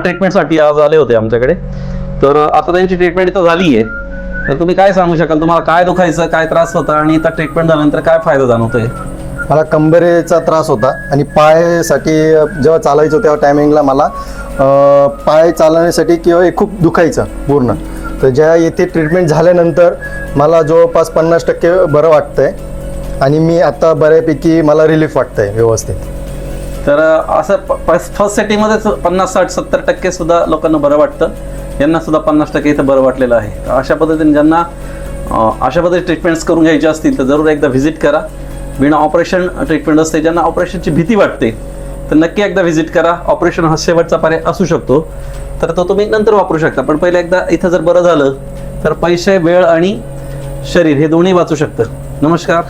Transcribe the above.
ट्रीटमेंटसाठी आज आले होते आमच्याकडे. तर आता त्यांची ट्रीटमेंट इथं झाली आहे तर तुम्ही काय सांगू शकाल? तुम्हाला काय दुखायचं काय त्रास होता आणि इथं ट्रीटमेंट झाल्यानंतर काय फायदा जाणवतोय? मला कंबरेचा त्रास होता आणि पायसाठी जेव्हा चालायचो तेव्हा टायमिंगला मला पाय चालण्यासाठी किंवा हे खूप दुखायचं पूर्ण. तर ज्या येथे ट्रीटमेंट झाल्यानंतर मला जवळपास पन्नास टक्के बरं वाटतंय आणि मी आता बऱ्यापैकी मला रिलीफ वाटतंय व्यवस्थित. तर असं फर्स्ट सेटिंगमध्येच पन्नास साठ सत्तर टक्के सुद्धा लोकांना बरं वाटतं. यांना सुद्धा पन्नास टक्के इथं बरं वाटलेलं आहे. तर अशा पद्धतीने ज्यांना अशा पद्धतीने ट्रीटमेंट्स करून घ्यायचे असतील तर जरूर एकदा व्हिजिट करा. बिना ऑपरेशन ट्रीटमेंट असते ज्यांना ऑपरेशनची भीती वाटते तर नक्की एकदा व्हिजिट करा. ऑपरेशन हा शेवटचा पर्याय असू शकतो. तर तो तुम्ही नंतर वापरू शकता. पण पहिले एकदा इथं जर बरं झालं तर पैसे वेळ आणि शरीर हे दोन्ही वाचू शकतं. नमस्कार.